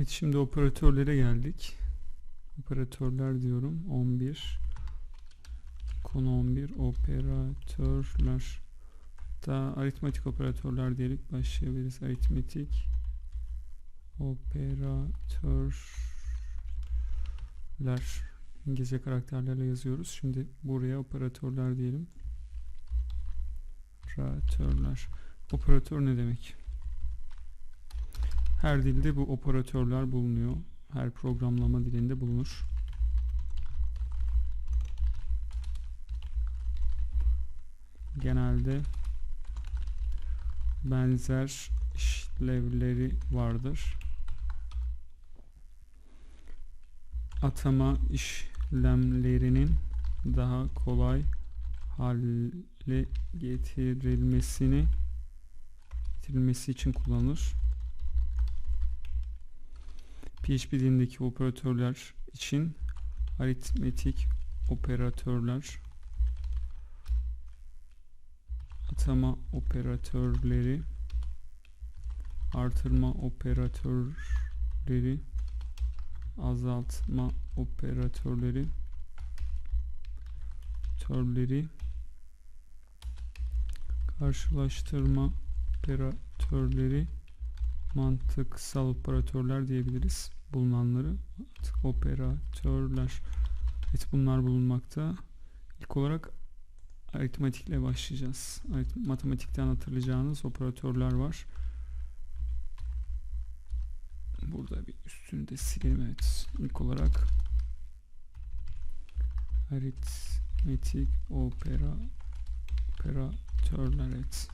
Evet şimdi operatörlere geldik. Operatörler diyorum. 11 konu 11 operatörler da aritmetik operatörler diyerek başlayabiliriz. Aritmetik operatörler İngilizce karakterlerle yazıyoruz. Şimdi buraya operatörler diyelim. Operatörler. Operatör ne demek? Her dilde bu operatörler bulunuyor. Her programlama dilinde bulunur. Genelde benzer işlevleri vardır. Atama işlemlerinin daha kolay hale getirilmesini getirilmesi için kullanılır. PHP dilindeki operatörler için aritmetik operatörler atama operatörleri artırma operatörleri azaltma operatörleri türleri karşılaştırma operatörleri mantıksal operatörler diyebiliriz bulunanları operatörler evet bunlar bulunmakta. İlk olarak aritmetikle başlayacağız. Matematikten hatırlayacağınız operatörler var. Burada bir üstünü de silelim evet. İlk olarak aritmetik opera operatörler evet